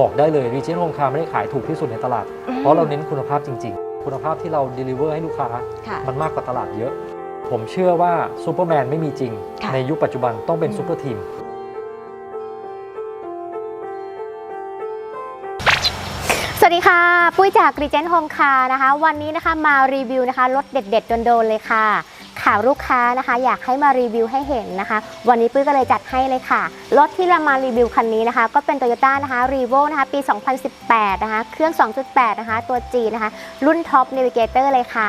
บอกได้เลย Region Home Car ไม่ได้ขายถูกที่สุดในตลาด เพราะเราเน้นคุณภาพจริง ๆ คุณภาพที่เรา deliver ให้ลูกค้าค่ะมันมากกว่าตลาดเยอะ ผมเชื่อว่าซูเปอร์แมนไม่มีจริงค่ะในยุคปัจจุบันต้องเป็นอืมซูเปอร์ทีมสวัสดีค่ะ ปุ้ยจาก Regent Home Car นะคะ วันนี้นะคะมารีวิวนะคะรถเด็ด ๆ โดนๆเลยค่ะ ข่าวลูกค้านะคะ อยากให้มารีวิวให้เห็นนะคะ วันนี้ปุ้ยก็เลยจัดให้เลยค่ะ รถที่เรามารีวิวคันนี้นะคะ ก็เป็น Toyota นะคะ r e v o นะคะ ปี 2018 นะคะ เครื่อง 2.8 นะคะ ตัว G นะคะ รุ่น Top Navigator เลยค่ะ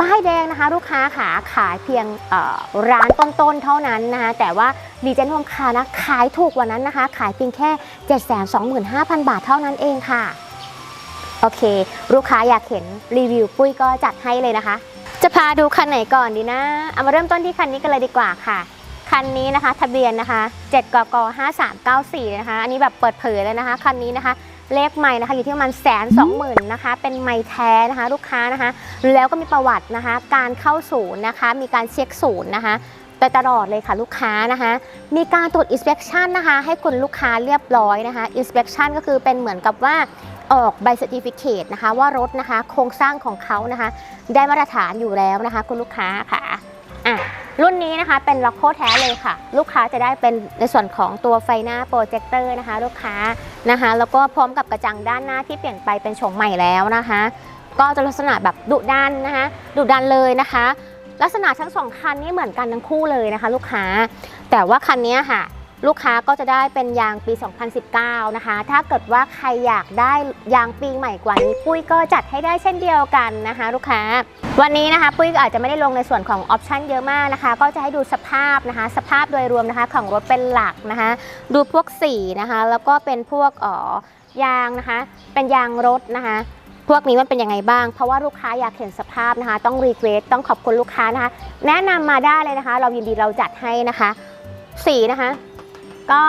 ป้ายแดงนะคะ ลูกค้าขาขายเพียงเอ่อร้านต้นๆเท่านั้นนะคะ แต่ว่า Regent Home Car นะขายถูกกว่านั้นนะคะ ขายเพียงแค่ 725,000 บาทเท่านั้นเองค่ะ โอเค ลูกค้าอยากเห็นรีวิวปุ้ยก็จัดให้เลยนะคะ จะพาดูคันไหนก่อนดีนะ เอามาเริ่มต้นที่คันนี้กันเลยดีกว่าค่ะ คันนี้นะคะ ทะเบียนนะคะ 7กก5394เลยนะคะ อันนี้แบบเปิดเผยเลยนะคะ คันนี้นะคะ เลขใหม่นะคะ อยู่ที่ประมาณแสนสองหมื่นนะคะ เป็นไม้แท้นะคะ ลูกค้านะคะ แล้วก็มีประวัตินะคะ การเข้าศูนย์นะคะ มีการเช็คศูนย์นะคะไปตลอดเลยค่ะลูกค้านะคะ มีการตรวจ inspection นะคะ ให้คุณลูกค้าเรียบร้อยนะคะ inspection ก็คือเป็นเหมือนกับว่า ออกใบ certificate นะคะ ว่ารถนะคะ โครงสร้างของเขานะคะ ได้มาตรฐานอยู่แล้วนะคะ คุณลูกค้าค่ะอะรุ่นนี้นะคะเป็นล็อกโคแท้เลยค่ะ ลูกค้าจะได้เป็นในส่วนของตัวไฟหน้าโปรเจคเตอร์นะคะ ลูกค้านะคะ แล้วก็พร้อมกับกระจังด้านหน้าที่เปลี่ยนไปเป็นโฉมใหม่แล้วนะคะ ก็จะลักษณะแบบดุดันนะคะดุดันเลยนะคะ ลักษณะทั้งสองคันนี้เหมือนกันทั้งคู่เลยนะคะ ลูกค้า แต่ว่าคันนี้ค่ะ ลูกค้าก็จะได้เป็นยางปี 2019 นะคะ ถ้าเกิดว่าใครอยากได้ยางปีใหม่กว่านี้ ปุ้ยก็จัดให้ได้เช่นเดียวกันนะคะ ลูกค้า วันนี้นะคะ ปุ้ยอาจจะไม่ได้ลงในส่วนของออปชันเยอะมากนะคะ ก็จะให้ดูสภาพนะคะ สภาพโดยรวมนะคะของรถเป็นหลักนะคะ ดูพวกสีนะคะ แล้วก็เป็นพวกอ๋อยางนะคะ เป็นยางรถนะคะพวกนี้มันเป็นยังไงบ้าง เพราะว่าลูกค้าอยากเห็นสภาพนะคะ ต้องรีเควสต้องขอบคุณลูกค้านะคะ แนะนำมาได้เลยนะคะ เรายินดีเราจัดให้นะคะ สีนะคะ ก็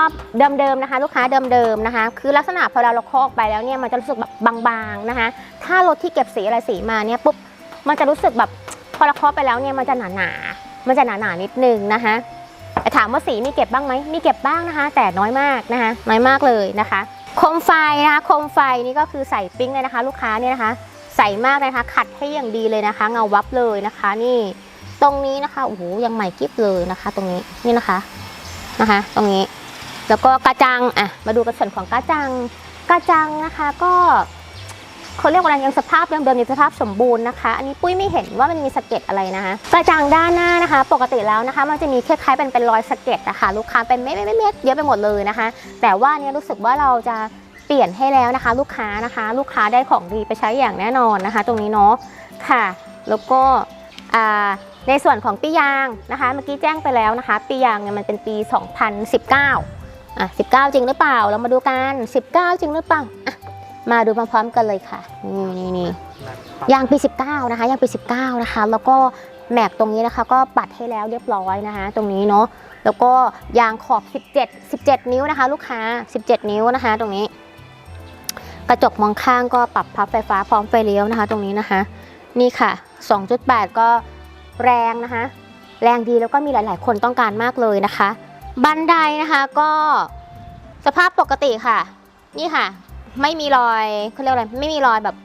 เดิมๆนะคะ ลูกค้าเดิมๆนะคะ คือลักษณะพอเราเราเคาะออกไปแล้วเนี่ยมันจะรู้สึกแบบบางๆนะคะ ถ้ารถที่เก็บสีอะไรสีมาเนี่ยปุ๊บมันจะรู้สึกแบบพอเราเคาะไปแล้วเนี่ยมันจะหนาๆมันจะหนาๆนิดนึงนะคะแต่ถามว่าสีมีเก็บบ้างไหมมีเก็บบ้างนะคะ แต่น้อยมากนะคะน้อยมากเลยนะคะโคมไฟนะคะโคมไฟนี่ก็คือใส่ปิ้งเลยนะคะ ลูกค้าเนี่ยนะคะ ใส่มากเลยนะคะขัดให้อย่างดีเลยนะคะ เงาวับเลยนะคะ นี่ตรงนี้นะคะโอ้โหยังใหม่กิ๊บเลยนะคะ ตรงนี้นี่นะคะนะคะ ตรงนี้ แล้วก็กระจังอะมาดูกระส่วนของกระจังกระจังนะคะก็เขาเรียกว่าอะไรยังสภาพเดิมๆยังสภาพสมบูรณ์นะคะ อันนี้ปุ้ยไม่เห็นว่ามันมีสะเก็ดอะไรนะคะกระจังด้านหน้านะคะ ปกติแล้วนะคะ มันจะมีคล้ายๆเป็นเป็นรอยสะเก็ดนะคะลูกค้าเป็นเม็ดๆเม็ดๆเยอะไปหมดเลยนะคะ แต่ว่าเนี่ยรู้สึกว่าเราจะเปลี่ยนให้แล้วนะคะ ลูกค้านะคะ ลูกค้าได้ของดีไปใช้อย่างแน่นอนนะคะ ตรงนี้เนาะค่ะ แล้วก็ในส่วนของปียางนะคะ เมื่อกี้แจ้งไปแล้วนะคะ ปียางเนี่ยมันเป็นปี 2019 อะ19 จริงหรือเปล่า เรามาดูกัน 19 จริงหรือเปล่าอะมาดูพร้อมๆกันเลยค่ะ นี่นี่นี่ยางปี 19 นะคะยางปี 19 นะคะ แล้วก็แม็กตรงนี้นะคะ ก็ปัดให้แล้วเรียบร้อยนะคะ ตรงนี้เนาะแล้วก็ยางขอบ 17 17 นิ้วนะคะ ลูกค้า 17 นิ้วนะคะ ตรงนี้ กระจกมองข้างก็ปรับพับไฟฟ้าพร้อมไฟเลี้ยวนะคะ ตรงนี้นะคะ นี่ค่ะ 2.8 ก็แรงนะคะ แรงดีแล้วก็มีหลาย ๆ คนต้องการมากเลยนะคะ บันไดนะคะก็สภาพปกติค่ะ นี่ค่ะ ไม่มีรอยเขาเรียกอะไรไม่มีรอยแบบ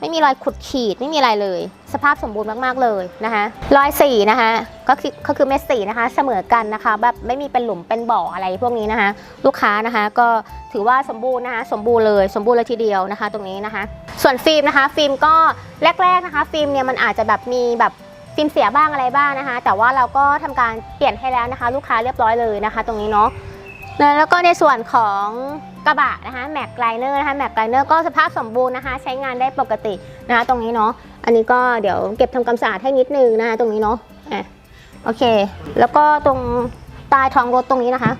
ไม่มีรอยขุดขีดไม่มีอะไรเลย สภาพสมบูรณ์มากๆเลยนะคะรอยสีนะคะก็คือก็คือเม็ดสีนะคะเสมอกันนะคะ แบบไม่มีเป็นหลุมเป็นบ่ออะไรพวกนี้นะคะ ลูกค้านะคะ ก็ถือว่าสมบูรณ์นะคะสมบูรณ์เลยสมบูรณ์เลยทีเดียวนะคะ ตรงนี้นะคะ ส่วนฟิล์มนะคะ ฟิล์มก็แรกๆนะคะ ฟิล์มเนี่ยมันอาจจะแบบมีแบบ ฟิล์มเสียบ้างอะไรบ้างนะคะ แต่ว่าเราก็ทำการเปลี่ยนให้แล้วนะคะ ลูกค้าเรียบร้อยเลยนะคะ ตรงนี้เนาะแล้วก็ในส่วนของกระบะนะคะแม็กไลเนอร์นะคะแม็กไลเนอร์ก็สภาพสมบูรณ์นะคะ ใช้งานได้ปกตินะคะตรงนี้เนาะอันนี้ก็เดี๋ยวเก็บทำความสะอาดให้นิดนึงนะคะตรงนี้เนาะอะโอเค แล้วก็ตรงใต้ท้องรถตรงนี้นะคะ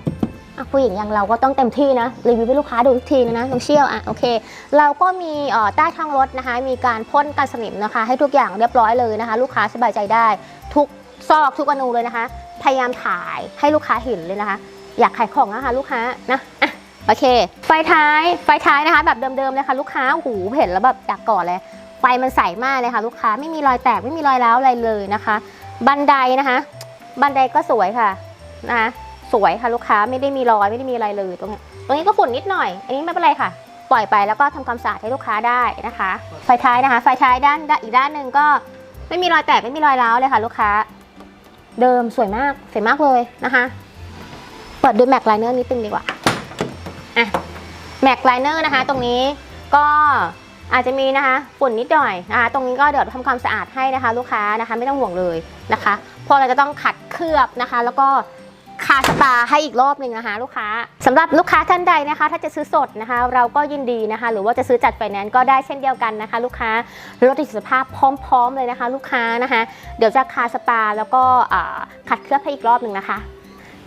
อะผู้หญิงอย่างเราก็ต้องเต็มที่นะรีวิวให้ลูกค้าดูทุกทีนะนะต้องเชี่ยวอะโอเค เราก็มีเอ่อใต้ท้องรถนะคะ มีการพ่นกันสนิมนะคะ ให้ทุกอย่างเรียบร้อยเลยนะคะ ลูกค้าสบายใจได้ ทุกซอกทุกอนูเลยนะคะ พยายามถ่ายให้ลูกค้าเห็นเลยนะคะ อยากขายของนะคะลูกค้านะอะโอเค ไฟท้ายไฟท้ายนะคะ แบบเดิมๆเลยค่ะลูกค้าโอ้โหูเห็นแล้วแบบอยากกอดเลยไฟมันใสมากเลยค่ะ ลูกค้าไม่มีรอยแตกไม่มีรอยร้าวอะไรเลยนะคะ บันไดนะคะ บันไดก็สวยค่ะนะคะ สวยค่ะลูกค้าไม่ได้มีรอยไม่ได้มีอะไรเลยตรงนี้ตรงนี้ก็ฝุ่นนิดหน่อย อันนี้ไม่เป็นไรค่ะ ปล่อยไปแล้วก็ทำความสะอาดให้ลูกค้าได้นะคะ ไฟท้ายนะคะ ไฟท้ายด้านอีกด้านหนึ่งก็ไม่มีรอยแตกไม่มีรอยร้าวเลยค่ะ ลูกค้า เดิมสวยมากสวยมากเลยนะคะเปิดดูแม็กไลเนอร์นิดนึงดีกว่าอะแม็กไลเนอร์นะคะ ตรงนี้ก็อาจจะมีนะคะฝุ่นนิดหน่อยนะคะตรงนี้ก็เดี๋ยวทำความสะอาดให้นะคะ ลูกค้านะคะ ไม่ต้องห่วงเลยนะคะพราะเราจะต้องขัดเคลือบนะคะ แล้วก็ คาสปาให้อีกรอบหนึ่งนะคะ ลูกค้าสำหรับลูกค้าท่านใดนะคะ ถ้าจะซื้อสดนะคะ เราก็ยินดีนะคะ หรือว่าจะซื้อจัดไฟแนนซ์ก็ได้เช่นเดียวกันนะคะ ลูกค้ารถติดสภาพพร้อมๆเลยนะคะ ลูกค้านะคะ เดี๋ยวจะคาสปาแล้วก็ขัดเคลือบให้อีกรอบหนึ่งนะคะ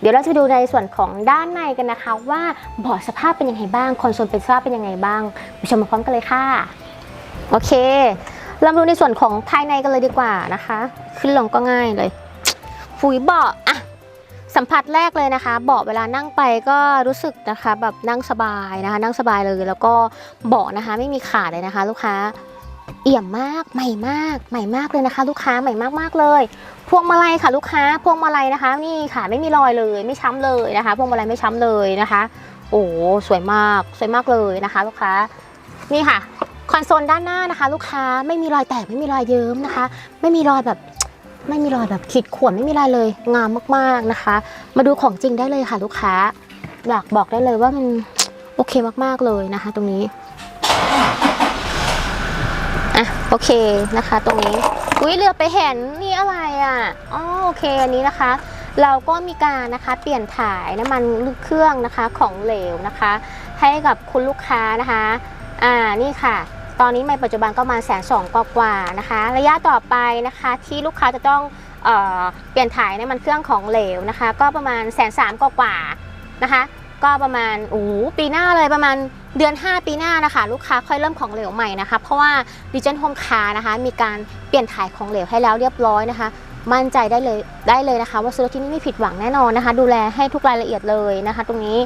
เดี๋ยวเราจะไปดูในส่วนของด้านในกันนะคะ ว่าเบาะสภาพเป็นยังไงบ้างคอนโซลเป็นสภาพเป็นยังไงบ้างไปชมมาพร้อมกันเลยค่ะโอเคเรามาดูในส่วนของภายในกันเลยดีกว่านะคะ ขึ้นลงก็ง่ายเลย ฟุยเบาะ สัมผัสแรกเลยนะคะ เบาะเวลานั่งไปก็รู้สึกนะคะแบบนั่งสบายนะคะ นั่งสบายเลยแล้วก็เบาะนะคะไม่มีขาดเลยนะคะ ลูกค้าเอี่ยมมากใหม่มากใหม่มากเลยนะคะ ลูกค้าใหม่มากๆเลย พวงมาลัยค่ะลูกค้าพวงมาลัยนะคะ นี่ค่ะไม่มีรอยเลยไม่ช้ำเลยนะคะ พวงมาลัยไม่ช้ำเลยนะคะ โอ้สวยมากสวยมากเลยนะคะ ลูกค้านี่ค่ะคอนโซลด้านหน้านะคะ ลูกค้าไม่มีรอยแตกไม่มีรอยเยิ้มนะคะ ไม่มีรอยแบบ ไม่มีรอยแบบขีดข่วนไม่มีรอยเลย งามมากๆนะคะ มาดูของจริงได้เลยค่ะลูกค้า อยากบอกได้เลยว่ามันโอเคมากๆเลยนะคะ ตรงนี้อะโอเคนะคะ ตรงนี้อุ้ยเรือไปเห็นนี่อะไรอะอ๋อโอเคอันนี้นะคะ เราก็มีการนะคะ เปลี่ยนถ่ายน้ำมันเครื่องนะคะของเหลวนะคะ ให้กับคุณลูกค้านะคะ อ่านี่ค่ะ ตอนนี้ในปัจจุบันก็มาแสนสองกว่าๆนะคะ ระยะต่อไปนะคะที่ลูกค้าจะต้องเออเปลี่ยนถ่ายในมันเครื่องของเหลวนะคะ ก็ประมาณแสนสามกว่าๆนะคะ ก็ประมาณโอ้ปีหน้าเลยประมาณเดือน 5 ปีหน้านะคะ ลูกค้าค่อยเริ่มของเหลวใหม่นะคะ เพราะว่าดิจิ t a ลโฮมคานะคะ มีการเปลี่ยนถ่ายของเหลวให้แล้วเรียบร้อยนะคะ มั่นใจได้เลยได้เลยนะคะ ว่าซื้อรถที่นี่ไม่ผิดหวังแน่นอนนะคะ ดูแลให้ทุกรายละเอียดเลยนะคะ ตรงนี้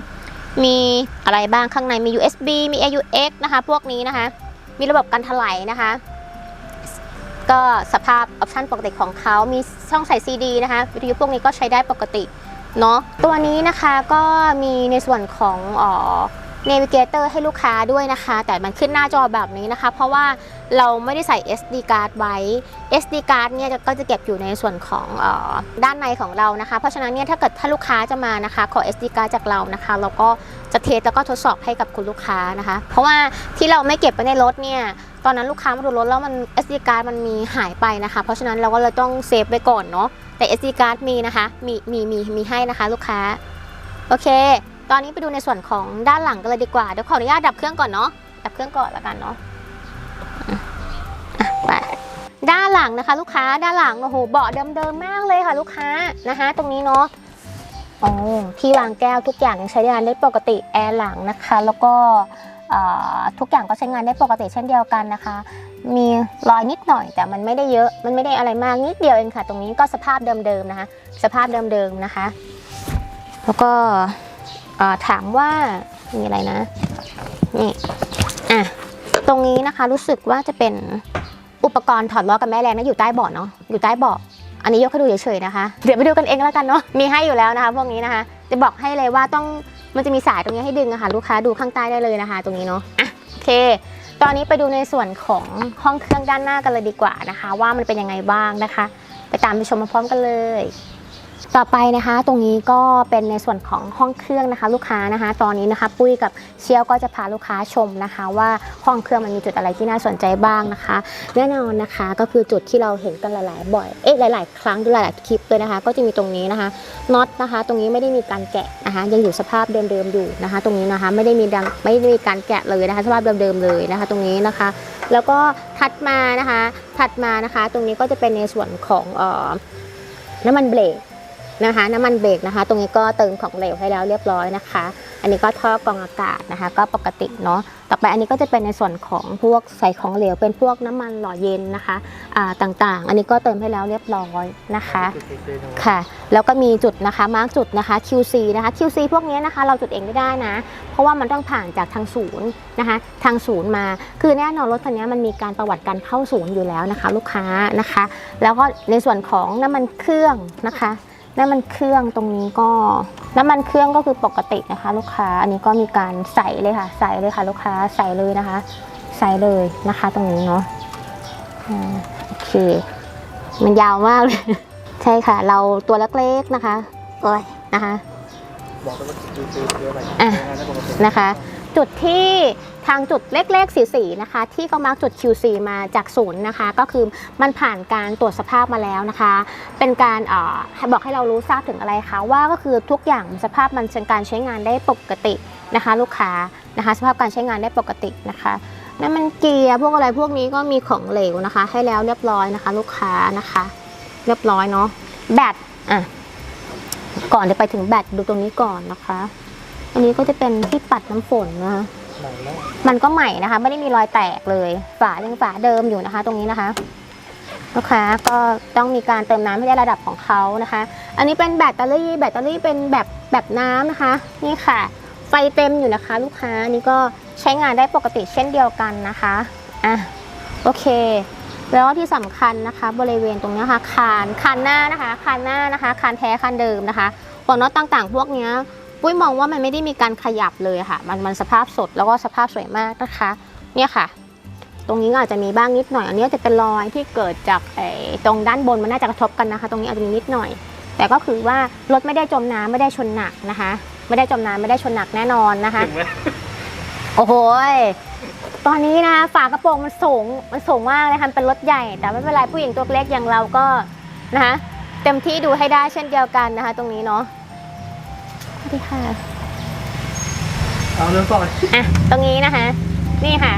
มีอะไรบ้างข้างในมี USB มี AUX นะคะ พวกนี้นะคะ มีระบบการถลายนะคะ ก็สภาพออปชันปกติของเขา มีช่องใส่ซีดีนะคะวิทยุพวกนี้ก็ใช้ได้ปกติเนาะตัวนี้นะคะก็มีในส่วนของออ เอ่อ Navigator ให้ลูกค้าด้วยนะคะ แต่มันขึ้นหน้าจอแบบนี้นะคะ เพราะว่าเราไม่ได้ใส่ SD card ไว้ SD card เนี่ยก็จะเก็บอยู่ในส่วนของออด้านในของเรานะคะ เพราะฉะนั้นเนี่ยถ้าเกิดถ้าลูกค้าจะมานะคะ ขอ SD card จากเรานะคะ เราก็จะเทสแล้วก็ทดสอบให้กับคุณลูกค้านะคะ เพราะว่าที่เราไม่เก็บไว้ในรถเนี่ยตอนนั้นลูกค้ามาดูรถแล้วมัน SD card มันมีหายไปนะคะ เพราะฉะนั้นเราก็เลยต้องเซฟไว้ก่อนเนาะแต่ SD card มีนะคะมีมีมีมีให้นะคะลูกค้าโอเค ตอนนี้ไปดูในส่วนของด้านหลังกันเลยดีกว่า เดี๋ยวขออนุญาตดับเครื่องก่อนเนาะ ดับเครื่องก่อนล้วกันเนาะไปด้านหลังนะคะ ลูกค้าด้านหลังโอ้โหเบาะเดิมๆมากเลยค่ะ ลูกค้านะคะ ตรงนี้เนาะโอ้ที่วางแก้วทุกอย่างยังใช้งานได้ปกติแอร์หลังนะคะ แล้วก็ทุกอย่างก็ใช้งานได้ปกติเช่นเดียวกันนะคะ มีรอยนิดหน่อยแต่มันไม่ได้เยอะ มันไม่ได้อะไรมากนิดเดียวเองค่ะ ตรงนี้ก็สภาพเดิมๆนะคะ สภาพเดิมๆนะคะ แล้วก็ ถามว่ามีอะไรนะนี่อะตรงนี้นะคะรู้สึกว่าจะเป็นอุปกรณ์ถอดล้อกับแม่แรงนะอยู่ใต้เบาะเนาะอยู่ใต้เบาะอันนี้ยกให้ดูเฉยๆนะคะ เดี๋ยวไปดูกันเองแล้วกันเนาะมีให้อยู่แล้วนะคะพวกนี้นะคะ จะบอกให้เลยว่าต้องมันจะมีสายตรงนี้ให้ดึงอะค่ะลูกค้าดูข้างใต้ได้เลยนะคะ ตรงนี้เนาะอะโอเค ตอนนี้ไปดูในส่วนของห้องเครื่องด้านหน้ากันเลยดีกว่านะคะ ว่ามันเป็นยังไงบ้างนะคะ ไปตามไปชมมาพร้อมกันเลย ต่อไปนะคะตรงนี้ก็เป็นในส่วนของห้องเครื่องนะคะ ลูกค้านะคะ ตอนนี้นะคะ ปุ้ยกับเชียวก็จะพาลูกค้าชมนะคะ ว่าห้องเครื่องมันมีจุดอะไรที่น่าสนใจบ้างนะคะ แน่นอนนะคะก็คือจุดที่เราเห็นกันหลาย ๆ บ่อยเอ๊ะหลาย ๆ ครั้งหรือหลาย ๆ คลิปเลยนะคะ ก็จะมีตรงนี้นะคะน็อตนะคะ ตรงนี้ไม่ได้มีการแกะนะคะ ยังอยู่สภาพเดิม ๆ อยู่นะคะ ตรงนี้นะคะไม่ได้มีดังไม่ได้มีการแกะเลยนะคะ สภาพเดิม ๆ เลยนะคะ ตรงนี้นะคะ แล้วก็ถัดมานะคะ ถัดมานะคะ ตรงนี้ก็จะเป็นในส่วนของเอ่อน้ำมันเบรก นะคะน้ำมันเบรกนะคะ ตรงนี้ก็เติมของเหลวให้แล้วเรียบร้อยนะคะ อันนี้ก็ท่อกรองอากาศนะคะ ก็ปกติเนาะต่อไปอันนี้ก็จะเป็นในส่วนของพวกใส่ของเหลวเป็นพวกน้ำมันหล่อเย็นนะคะอ่าต่างๆ อันนี้ก็เติมให้แล้วเรียบร้อยนะคะค่ะ แล้วก็มีจุดนะคะมาร์กจุดนะคะ QC นะคะ QC พวกนี้นะคะ เราจุดเองไม่ได้นะ เพราะว่ามันต้องผ่านจากทางศูนย์นะคะ ทางศูนย์มา คือแน่นอนรถคันนี้มันมีการประวัติการเข้าศูนย์อยู่แล้วนะคะ ลูกค้านะคะ แล้วก็ในส่วนของน้ำมันเครื่องนะคะ น้ำมันเครื่องตรงนี้ก็น้ำมันเครื่องก็คือปกตินะคะ ลูกค้าอันนี้ก็มีการใส่เลยค่ะ ใส่เลยค่ะ ลูกค้าใส่เลยนะคะ ใส่เลยนะคะ ตรงนี้เนาะอ่าโอเค มันยาวมากเลย ใช่ค่ะ เราตัวเล็กๆนะคะโอ้ยนะคะบอกไปว่าคือคือเยอะไปอะงานได้ปกตินะคะ จุดที่ ทางจุดเล็กๆสีๆนะคะ ที่เขามาร์กจุด QC มาจากศูนย์นะคะ ก็คือมันผ่านการตรวจสภาพมาแล้วนะคะ เป็นการออบอกให้เรารู้ทราบถึงอะไรคะว่าก็คือทุกอย่างสภาพมันเป็นการใช้งานได้ปกตินะคะ ลูกค้านะคะ สภาพการใช้งานได้ปกตินะคะนั่นมันเกียร์พวกอะไรพวกนี้ก็มีของเหลวนะคะ ให้แล้วเรียบร้อยนะคะ ลูกค้านะคะ เรียบร้อยเนาะแบตอะก่อนจะไปถึงแบตดูตรงนี้ก่อนนะคะ อันนี้ก็จะเป็นที่ปัดน้ำฝนนะคะ มันก็ใหม่นะคะ ไม่ได้มีรอยแตกเลย ฝายังฝาเดิมอยู่นะคะ ตรงนี้นะคะลูกค้าก็ต้องมีการเติมน้ำให้ได้ระดับของเขานะคะ อันนี้เป็นแบตเตอรี่แบตเตอรี่เป็นแบบแบบน้ำนะคะ นี่ค่ะ ไฟเต็มอยู่นะคะ ลูกค้านนี้ก็ใช้งานได้ปกติเช่นเดียวกันนะคะอะโอเค แล้วที่สำคัญนะคะ บริเวณตรงนี้ค่ะคานคานหน้านะคะคานหน้านะคะคานแท้คานเดิมนะคะหัวน็อตต่างๆ พวกนี้ ปุ้ยมองว่ามันไม่ได้มีการขยับเลยค่ะ มันมันสภาพสดแล้วก็สภาพสวยมากนะคะ เนี่ยค่ะ ตรงนี้ก็อาจจะมีบ้างนิดหน่อย อันนี้จะเป็นรอยที่เกิดจากไอ้ตรงด้านบนมันน่าจะกระทบกันนะคะ ตรงนี้อาจจะมีนิดหน่อย แต่ก็คือว่ารถไม่ได้จมน้ำไม่ได้ชนหนักนะคะ ไม่ได้จมน้ำไม่ได้ชนหนักแน่นอนนะคะถึงไหมโอ้โหยตอนนี้นะฝากระโปรงมันสูงมันสูงมากนะคะมันเป็นรถใหญ่ แต่ไม่เป็นไรผู้หญิงตัวเล็กอย่างเราก็นะคะเต็มที่ดูให้ได้เช่นเดียวกันนะคะ ตรงนี้เนาะ สวัสดีค่ะ เอาเรื่องก่อนอะ ตรงนี้นะคะ นี่ค่ะ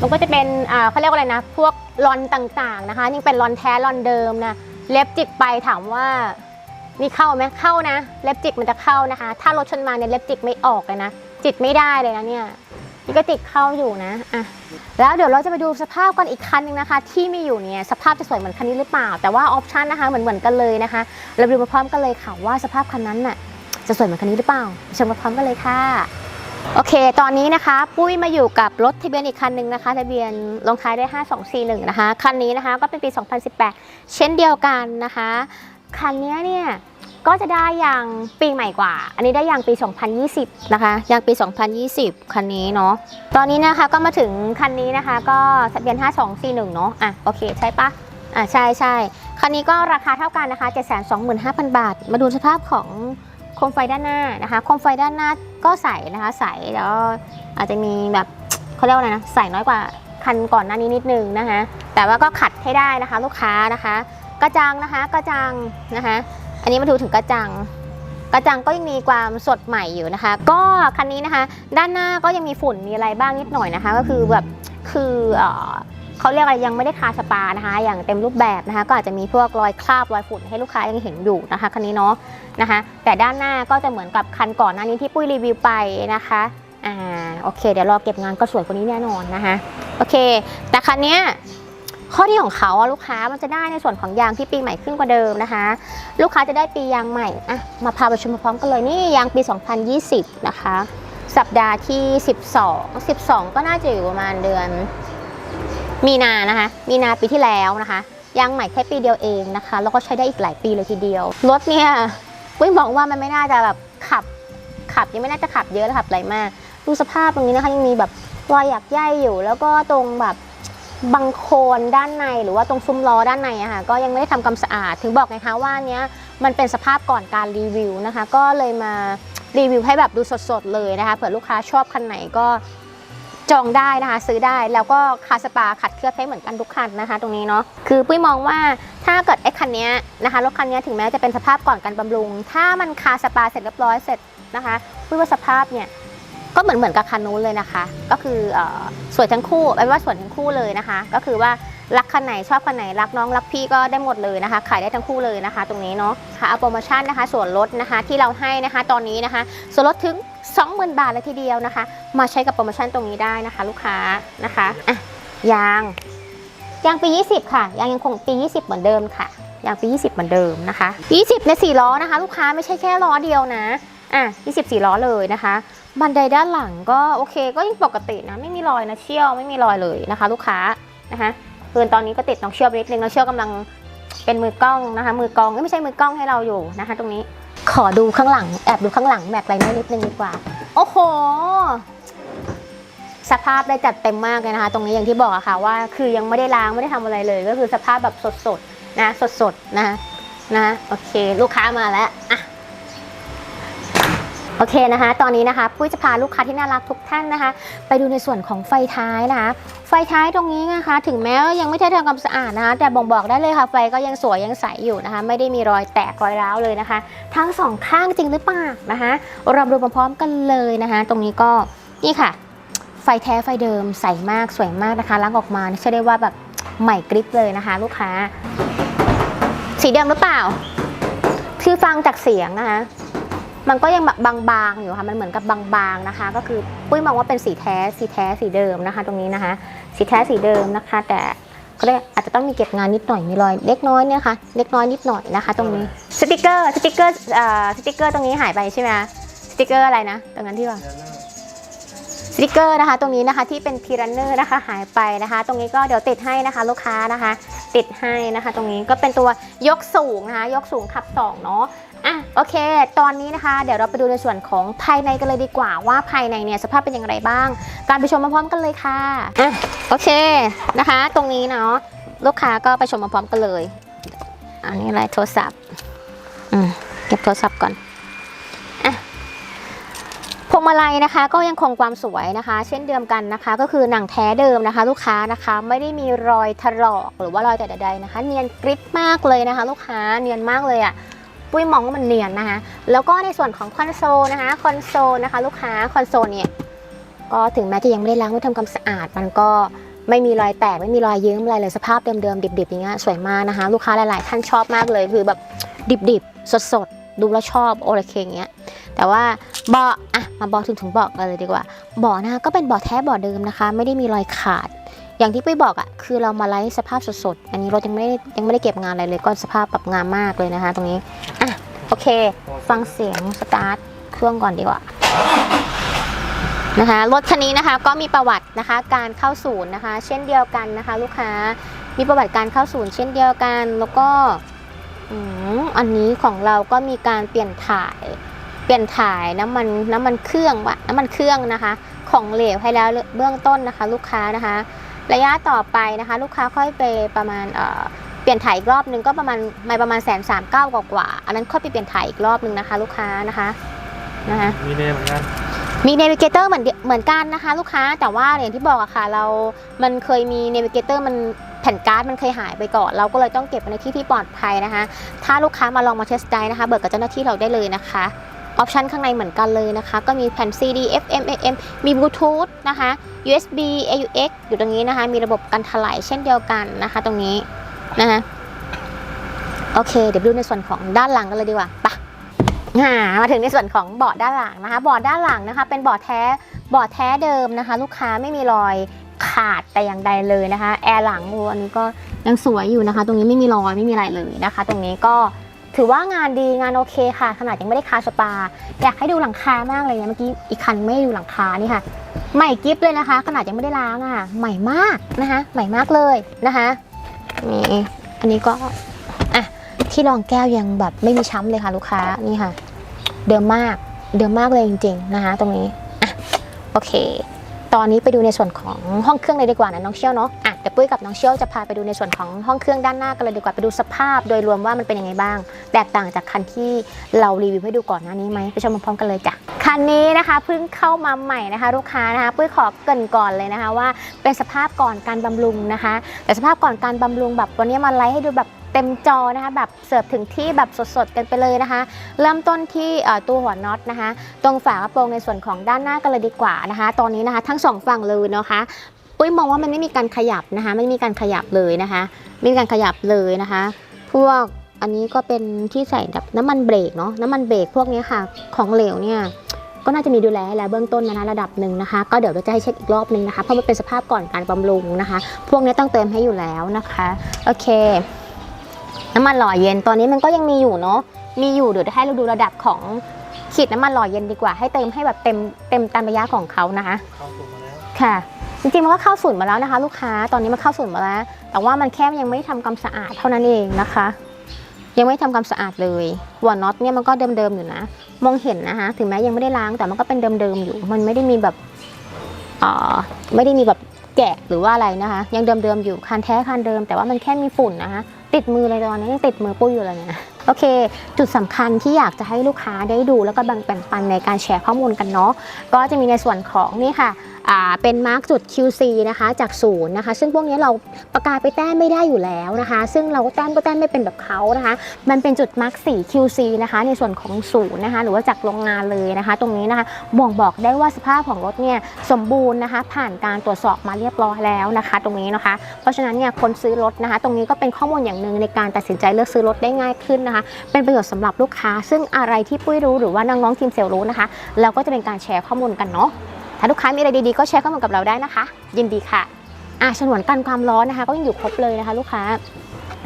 มันก็จะเป็นอ่าเขาเรียกว่าอะไรนะ พวกลอนต่างๆนะคะยังเป็นลอนแท้ลอนเดิมนะ เล็บจิกไปถามว่า นี่เข้าไหมเข้านะ เล็บจิกมันจะเข้านะคะ ถ้ารถชนมาเนี่ยเล็บจิกไม่ออกเลยนะ จิกไม่ได้เลยนะเนี่ย นี่ก็ติดเข้าอยู่นะ อะ แล้วเดี๋ยวเราจะไปดูสภาพกันอีกคันหนึงนะคะ ที่มีอยู่เนี่ยสภาพจะสวยเหมือนคันนี้หรือเปล่า แต่ว่าออปชันนะคะเหมือนเหมือนๆกันเลยนะคะ เราไปดูมาพร้อมกันเลยค่ะว่าสภาพคันนั้นน่ะ จะสวยเหมือนคันนี้หรือเปล่าชมมาพร้อมกันเลยค่ะ โอเค ตอนนี้นะคะ ปุ้ยมาอยู่กับรถทะเบียนอีกคันหนึ่งนะคะ ทะเบียนลงท้ายด้วย5241 นะคะ คันนี้นะคะก็เป็นปี 2018 เช่นเดียวกันนะคะ คันนี้เนี่ยก็จะได้ยางปีใหม่กว่า อันนี้ได้ยางปี 2020 นะคะ ยางปี 2020 คันนี้เนาะ ตอนนี้นะคะก็มาถึงคันนี้นะคะ ก็ทะเบียน 5241 เนาะ อะ โอเค ใช่ปะอะ ใช่ใช่คันนี้ก็ราคาเท่ากันนะคะ 725,000 บาท มาดูสภาพของ โคมไฟด้านหน้านะคะโคมไฟด้านหน้าก็ใสนะคะใสแล้วอาจจะมีแบบเขาเรียกว่าอะไรนะใสน้อยกว่าคันก่อนหน้านี้นิดนึงนะคะแต่ว่าก็ขัดให้ได้นะคะ ลูกค้านะคะ กระจังนะคะกระจังนะคะ อันนี้มาดูถึงกระจัง กระจังก็ยังมีความสดใหม่อยู่นะคะ ก็คันนี้นะคะ ด้านหน้าก็ยังมีฝุ่นมีอะไรบ้างนิดหน่อยนะคะ ก็คือแบบคือ เขาเรียกอะไรยังไม่ได้ทาสปานะคะ อย่างเต็มรูปแบบนะคะ ก็อาจจะมีพวกรอยคราบรอยฝุ่นให้ลูกค้ายังเห็นอยู่นะคะคันนี้เนาะนะคะ แต่ด้านหน้าก็จะเหมือนกับคันก่อนหน้านี้ที่ปุ้ยรีวิวไปนะคะอ่าโอเค เดี๋ยวรอเก็บงานก็สวยกว่านี้แน่นอนนะคะโอเค แต่คันนี้ข้อดีของเขาลูกค้ามันจะได้ในส่วนของยางที่ปีใหม่ขึ้นกว่าเดิมนะคะ ลูกค้าจะได้ปียางใหม่อะมาพาไปชมพร้อมกันเลยนี่ยางปี 2020 นะคะ สัปดาห์ที่ 12 12 ก็น่าจะอยู่ประมาณเดือน มีนานะคะ มีนาปีที่แล้วนะคะยางใหม่แค่ปีเดียวเองนะคะ แล้วก็ใช้ได้อีกหลายปีเลยทีเดียว รถเนี่ยปุ้ยบอกว่ามันไม่น่าจะแบบขับ ขับยังไม่น่าจะขับเยอะและขับอะไรมากดูสภาพตรงนี้นะคะยังมีแบบรอยหยักใยอยู่ แล้วก็ตรงแบบบังโคนด้านในหรือว่าตรงซุ้มล้อด้านในอะค่ะก็ยังไม่ได้ทำความสะอาด ถึงบอกไงคะว่าเนี้ยมันเป็นสภาพก่อนการรีวิวนะคะ ก็เลยมารีวิวให้แบบดูสดๆเลยนะคะเผื่อลูกค้าชอบคันไหนก็ จองได้นะคะซื้อได้แล้วก็คาสปาขัดเคลือบให้เหมือนกันทุกคันนะคะ ตรงนี้เนาะคือปุ้ยมองว่าถ้าเกิดไอ้คันนี้นะคะรถคันนี้ถึงแม้จะเป็นสภาพก่อนการบำรุง ถ้ามันคาสปาเสร็จเรียบร้อยเสร็จนะคะปุ้ยว่าสภาพเนี่ยก็เหมือนเหมือนกับคันนู้นเลยนะคะ ก็คือเออสวยทั้งคู่แปลว่าสวยทั้งคู่เลยนะคะ ก็คือว่ารักคันไหนชอบคันไหนรักน้องรักพี่ก็ได้หมดเลยนะคะ ขายได้ทั้งคู่เลยนะคะ ตรงนี้เนาะค่ะเอาโปรโมชั่นนะคะ ส่วนลดนะคะที่เราให้นะคะ ตอนนี้นะคะ ส่วนลดถึง 20,000 บาทเลยทีเดียวนะคะ มาใช้กับโปรโมชั่นตรงนี้ได้นะคะ ลูกค้านะคะอะยางยางปี 20 ค่ะยางยังคงปี 20 เหมือนเดิมค่ะยางปี 20 เหมือนเดิมนะคะ 20 ใน 4 ล้อนะคะ ลูกค้าไม่ใช่แค่ล้อเดียวนะอะ20 4ล้อเลยนะคะ บันไดด้านหลังก็โอเคก็ยังปกตินะไม่มีรอยนะเชี่ยวไม่มีรอยเลยนะคะ ลูกค้านะคะคือตอนนี้ก็ติดน้องเชี่ยวไปนิดนึงน้องเชี่ยวกำลังเป็นมือกล้องนะคะ มือกล้องไม่ใช่มือกล้องให้เราอยู่นะคะ ตรงนี้ ขอดูข้างหลัง แอบดูข้างหลังแม็กไรเนอร์นิดนึงดีกว่า โอ้โห สภาพได้จัดเต็มมากเลยนะคะ ตรงนี้อย่างที่บอกอะค่ะว่าคือยังไม่ได้ล้างไม่ได้ทำอะไรเลย ก็คือสภาพแบบสดๆนะสดๆนะคะนะโอเค ลูกค้ามาแล้วอะ โอเคนะคะ ตอนนี้นะคะปุ้ยจะพาลูกค้าที่น่ารักทุกท่านนะคะ ไปดูในส่วนของไฟท้ายนะคะ ไฟท้ายตรงนี้นะคะ ถึงแม้ว่ายังไม่ได้ทำความสะอาดนะคะ แต่บ่งบอกได้เลยค่ะ ไฟก็ยังสวยยังใสอยู่นะคะ ไม่ได้มีรอยแตกรอยร้าวเลยนะคะ ทั้งสองข้างจริงหรือเปล่านะคะ เราดูพร้อมๆกันเลยนะคะ ตรงนี้ก็นี่ค่ะ ไฟแท้ไฟเดิมใสมากสวยมากนะคะล้างออกมาใช่ได้ว่าแบบใหม่กริบเลยนะคะ ลูกค้า สีเดิมหรือเปล่า คือฟังจากเสียงนะคะ มันก็ยังแบบบางๆอยู่ค่ะ มันเหมือนกับบางๆนะคะ ก็คือปุ้ยมองว่าเป็นสีแท้ สีแท้สีเดิมนะคะ ตรงนี้นะคะ สีแท้สีเดิมนะคะ แต่ก็ได้อาจจะต้องมีเก็บงานนิดหน่อย มีรอยเล็กน้อยเนี่ยค่ะ เล็กน้อยนิดหน่อยนะคะ ตรงนี้ สติกเกอร์ สติกเกอร์ เอ่อ สติกเกอร์ตรงนี้หายไปใช่ไหมสติกเกอร์อะไรนะ ตรงนั้นที่ว่าสติกเกอร์นะคะตรงนี้นะคะที่เป็นพีรันเนอร์นะคะหายไปนะคะ ตรงนี้ก็เดี๋ยวติดให้นะคะลูกค้านะคะ ติดให้นะคะ ตรงนี้ก็เป็นตัวยกสูงนะคะยกสูงขับสองเนาะ โอเค ตอนนี้นะคะ เดี๋ยวเราไปดูในส่วนของภายในกันเลยดีกว่าว่าภายในเนี่ยสภาพเป็นอย่างไรบ้าง การไปชมมาพร้อมกันเลยค่ะอะโอเคนะคะ ตรงนี้เนาะลูกค้าก็ไปชมมาพร้อมกันเลย อันนี้อะไรโทรศัพท์อืมเก็บโทรศัพท์ก่อนพวงมาลัยนะคะก็ยังคงความสวยนะคะ เช่นเดิมกันนะคะ ก็คือหนังแท้เดิมนะคะ ลูกค้านะคะไม่ได้มีรอยถลอกหรือว่ารอยแต่ใดๆนะคะ เนียนกริบมากเลยนะคะ ลูกค้าเนียนมากเลยอะ่ะ ปุ้ยมองว่ามันเนียนนะคะ แล้วก็ในส่วนของคอนโซลนะคะ คอนโซลนะคะ ลูกค้าคอนโซลเนี่ยก็ถึงแม้จะยังไม่ได้ล้างไม่ทำความสะอาด มันก็ไม่มีรอยแตกไม่มีรอยเยิ้มอะไรเลยสภาพเดิมๆดิบๆอย่างเงี้ยสวยมากนะคะ ลูกค้าหลายๆท่านชอบมากเลยคือแบบดิบๆสดๆดูแล้วชอบโอเคอย่างเงี้ยแต่ว่าเบาะอะมาบอกถึงถึงเบาะกันเลยดีกว่าเบาะนะคะก็เป็นเบาะแท้เบาะเดิมนะคะ ไม่ได้มีรอยขาด อย่างที่ปุ้ยบอกอะ่ะคือเรามาไลฟ์สภาพสดๆ อันนี้รถยังไม่ได้ยังไม่ได้เก็บงานอะไรเลยก็สภาพแบบงามมากเลยนะคะ ตรงนี้อะโอเค ฟังเสียงสตาร์ทเครื่องก่อนดีกว่านะคะรถคันนี้นะคะก็มีประวัตินะคะการเข้าศูนย์นะคะ เช่นเดียวกันนะคะ ลูกค้ามีประวัติการเข้าศูนย์เช่นเดียวกัน แล้วก็อันนี้ของเราก็มีการเปลี่ยนถ่าย เปลี่ยนถ่ายน้ำมันน้ำมันเครื่องวะน้ำมันเครื่องนะคะ ของเหลวให้แล้วเบื้องต้นนะคะ ลูกค้านะคะ ระยะต่อไปนะคะ ลูกค้าค่อยไปประมาณเอ่อเปลี่ยนถ่ายอีกรอบหนึงก็ประมาณไม่ประมาณแสนสามเก้ากว่าๆอันนั้นค่อยไปเปลี่ยนถ่ายอีกรอบหนึงนะคะ ลูกค้านะคะนะคะมีเนมเหมือนกันมีเนวิเกเตอร์เหมือนเดีเหมือนกันนะคะ ลูกค้าแต่ว่าอย่างที่บอกอะค่ะ เรา มันเคยมีเนวิเกเตอร์มันแผ่นการ์ดมันเคยหายไปก่อน เราก็เลยต้องเก็บไว้ในที่ที่ปลอดภัยนะคะ ถ้าลูกค้ามาลองมาเทสได้นะคะ เบิกกับเจ้าหน้าที่เราได้เลยนะคะ ออปชันข้างในเหมือนกันเลยนะคะ ก็มีแผ่น CD FM AM มีบลูทูธนะคะ USB AUX อยู่ตรงนี้นะคะ มีระบบกันถลายเช่นเดียวกันนะคะ ตรงนี้นะคะโอเค เดี๋ยวดูในส่วนของด้านหลังกันเลยดีกว่าปะอ่ามาถึงในส่วนของเบาะด้านหลังนะคะเบาะด้านหลังนะคะ เป็นเบาะแท้เบาะแท้เดิมนะคะ ลูกค้าไม่มีรอยขาดแต่อย่างใดเลยนะคะ แอร์หลังอันนี้ก็ยังสวยอยู่นะคะ ตรงนี้ไม่มีรอยไม่มีอะไรเลยนะคะ ตรงนี้ก็ ถือว่างานดีงานโอเคค่ะ ขนาดยังไม่ได้คาสปา อยากให้ดูหลังคามากเลยนะเมื่อกี้อีกคันไม่ด้ดูหลังคานี่ค่ะ ใหม่กิฟเลยนะคะ ขนาดยังไม่ได้ล้างอะ ใหม่มากนะคะ ใหม่มากเลยนะคะนี่อันนี้ก็อะที่รองแก้วยังแบบไม่มีช้ำเลยค่ะลูกค้านี่ค่ะ เดิมมากเดิมมากเลยจริง ๆ นะคะ ตรงนี้อะโอเค ตอนนี้ไปดูในส่วนของห้องเครื่องเลยดีกว่านะน้องเชี่ยวเนาะอะเดี๋ยวปุ้ยกับน้องเชี่ยวจะพาไปดูในส่วนของห้องเครื่องด้านหน้ากันเลยดีกว่าไปดูสภาพโดยรวมว่ามันเป็นยังไงบ้าง แตกต่างจากคันที่เรารีวิวให้ดูก่อนหน้านี้ไหมไปชมพร้อมกันเลยจ้ะคันนี้นะคะเพิ่งเข้ามาใหม่นะคะ ลูกค้านะคะปุ้ยขอเกินก่อนเลยนะคะว่าเป็นสภาพก่อนการบำรุงนะคะ แต่สภาพก่อนการบำรุงแบบวันนี้มาไลฟ์ให้ดูแบบ ต็มจอนะคะแบบเสิร์ฟถึงที่แบบสดๆกันไปเลยนะคะ เริ่มต้นที่ตัวหัวน็อตนะคะ ตรงฝากระโปรงในส่วนของด้านหน้ากันเลยดีกว่านะคะ ตอนนี้นะคะ ทั้งสองฝั่งเลยนะคะปุ้ยมองว่ามันไม่มีการขยับนะคะไม่มีการขยับเลยนะคะไม่มีการขยับเลยนะคะ พวกอันนี้ก็เป็นที่ใส่แบบน้ำมันเบรกเนาะน้ำมันเบรกพวกนี้ค่ะของเหลวเนี่ยก็น่าจะมีดูแลแล้วเบื้องต้นนะระดับหนึ่งนะคะ ก็เดี๋ยวเราจะให้เช็คอีกรอบหนึ่งนะคะเพราะมันเป็นสภาพก่อนการบำรุงนะคะ พวกนี้ต้องเติมให้อยู่แล้วนะคะ โอเค น้ำมันหล่อเย็นตอนนี้มันก็ยังมีอยู่เนาะมีอยู่เดี๋ยวจะให้เราดูระดับของขีดน้ำมันหล่อเย็นดีกว่าให้เติมให้แบบเต็มเต็มตามระยะของเขานะคะเข้าสู่มาแล้วค่ะ จริงๆมันก็เข้าศูนย์มาแล้วนะคะ ลูกค้าตอนนี้มันเข้าศูนย์มาแล้ว แต่ว่ามันแค่ยังไม่ทำความสะอาดเท่านั้นเองนะคะ ยังไม่ทำความสะอาดเลยหัวน็อตเนี่ยมันก็เดิมๆอยู่นะ มองเห็นนะคะ ถึงแม้ยังไม่ได้ล้างแต่มันก็เป็นเดิมๆอยู่ มันไม่ได้มีแบบอ่าไม่ได้มีแบบแกะหรือว่าอะไรนะคะ ยังเดิมๆอยู่คันแท้คันเดิม แต่ว่ามันแค่มีฝุ่นนะคะ ติดมือเลยตอนนี้ยังติดมือปุ้ยอยู่เลยเนี่ยโอเค จุดสำคัญที่อยากจะให้ลูกค้าได้ดูแล้วก็แบ่งปันในการแชร์ข้อมูลกันเนาะก็จะมีในส่วนของนี่ค่ะ เป็นมาร์กจุด QC นะคะจากศูนย์นะคะ ซึ่งพวกนี้เราประกาศไปแต้มไม่ได้อยู่แล้วนะคะ ซึ่งเราก็แต้มก็แต้มไม่เป็นแบบเขานะคะ มันเป็นจุดมาร์ก4 QC นะคะ ในส่วนของศูนย์นะคะ หรือว่าจากโรงงานเลยนะคะ ตรงนี้นะคะบ่งบอกได้ว่าสภาพของรถเนี่ยสมบูรณ์นะคะ ผ่านการตรวจสอบมาเรียบร้อยแล้วนะคะ ตรงนี้นะคะ เพราะฉะนั้นเนี่ยคนซื้อรถนะคะ ตรงนี้ก็เป็นข้อมูลอย่างหนึ่งในการตัดสินใจเลือกซื้อรถได้ง่ายขึ้นนะคะ เป็นประโยชน์สำหรับลูกค้า ซึ่งอะไรที่ปุ้ยรู้หรือว่าน้องๆทีมเซลล์รู้นะคะ เราก็จะเป็นการแชร์ข้อมูลกันเนาะ ถ้าลูกค้ามีอะไรดีๆก็แชร์ข้อมูลกับเราได้นะคะ ยินดีค่ะอะฉนวนกันความร้อนนะคะ ก็ยังอยู่ครบเลยนะคะ ลูกค้า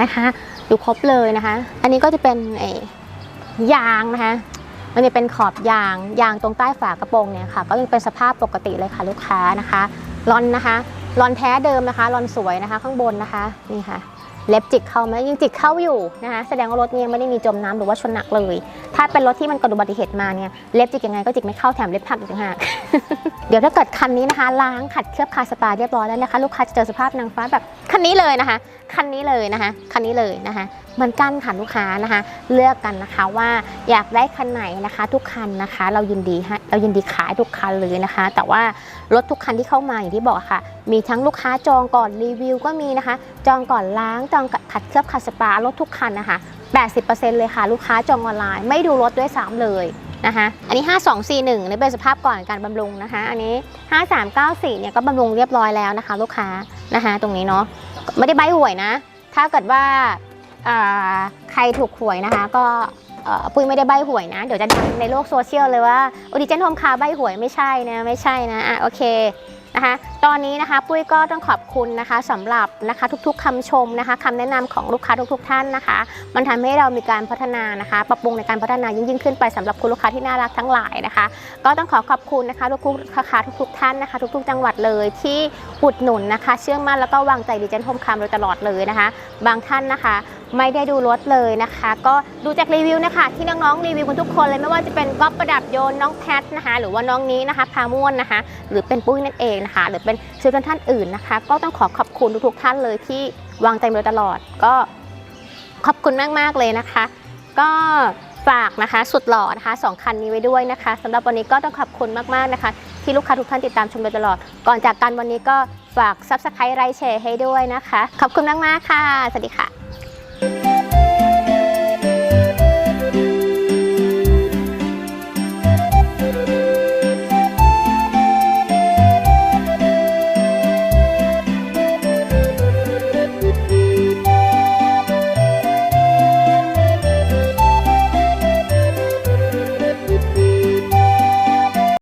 นะคะอยู่ครบเลยนะคะ อันนี้ก็จะเป็นไอ้ยางนะคะมันจะเป็นขอบยางยางตรงใต้ฝากระโปรงเนี่ยค่ะ ก็ยังเป็นสภาพปกติเลยค่ะ ลูกค้านะคะรอนนะคะรอนแท้เดิมนะคะรอนสวยนะคะ ข้างบนนะคะนี่ค่ะ เล็บจิกเข้าไหมยังจิกเข้าอยู่นะคะแสดงว่ารถเนี่ยไม่ได้มีจมน้ำหรือว่าชนหนักเลย ถ้าเป็นรถที่มันเกิดอุบัติเหตุมาเนี่ยเล็บจิกยังไงก็จิกไม่เข้าแถมเล็บหักอีกต่างหากเดี๋ยวถ้าเกิดคันนี้นะคะล้างขัดเคลือบคาสปาเรียบร้อยแล้วนะคะลูกค้าจะเจอสภาพนางฟ้าแบบคันนี้เลยนะคะคันนี้เลยนะคะคันนี้เลยนะคะ เหมือนกันค่ะลูกค้านะคะ เลือกกันนะคะว่าอยากได้คันไหนนะคะ ทุกคันนะคะ เรายินดีให้เรายินดีขายทุกคันเลยนะคะ แต่ว่ารถทุกคันที่เข้ามาอย่างที่บอกค่ะ มีทั้งลูกค้าจองก่อนรีวิวก็มีนะคะ จองก่อนล้างจองขัดเคลือบคาสปารถทุกคันนะคะ80%เลยค่ะ ลูกค้าจองออนไลน์ไม่ดูรถด้วยซ้ำเลยนะคะอันนี้ 5241นี่เป็นสภาพก่อนการบำรุงนะคะ อันนี้ 5394เนี่ยก็บำรุงเรียบร้อยแล้วนะคะ ลูกค้านะคะ ตรงนี้เนาะไม่ได้ใบหวยนะ ถ้าเกิดว่า ใครถูกหวยนะคะ ก็ปุ้ยไม่ได้ใบหวยนะ เดี๋ยวจะดังในโลกโซเชียลเลยว่าโอดิเจนโฮมคาใบหวยไม่ใช่นะ ไม่ใช่นะอะโอเคนะคะ ตอนนี้นะคะปุ้ยก็ต้องขอบคุณนะคะสำหรับนะคะทุกๆคำชมนะคะคำแนะนำของลูกค้าทุก ๆ ท่านนะคะ มันทำให้เรามีการพัฒนานะคะ ปรับปรุงในการพัฒนายิ่งยิ่งขึ้นไปสำหรับคุณลูกค้าที่น่ารักทั้งหลายนะคะ ก็ต้องขอขอบคุณนะคะทุกๆลูกค้าทุกๆท่านนะคะ ทุกๆ จังหวัดเลยที่อุดหนุนนะคะ เชื่อมั่นแล้วก็วางใจดิจิทัลโฮมคามโดยตลอดเลยนะคะ บางท่านนะคะไม่ได้ดูรถเลยนะคะ ก็ดูจากรีวิวนะคะ ที่น้องๆรีวิวกันทุกคนเลยไม่ว่าจะเป็นก๊อฟประดับโยนน้องแพทนะคะ หรือว่าน้องนี้นะคะพาม่วนนะคะ หรือเป็นปุ้ยนั่นเองนะคะ หรือเป็นซื้อท่านอื่นนะคะ ก็ต้องขอขอบคุณทุกๆท่านเลยที่วางใจมาโดยตลอด ก็ขอบคุณมากๆเลยนะคะ ก็ฝากนะคะสุดหล่อนะคะสองคันนี้ไว้ด้วยนะคะสำหรับวันนี้ก็ต้องขอบคุณมากๆนะคะ ที่ลูกค้าทุกท่านติดตามชมโดยตลอด ก่อนจากกันวันนี้ก็ฝากซับสไครต์ไลค์แชร์ให้ด้วยนะคะ ขอบคุณมากๆค่ะ สวัสดีค่ะ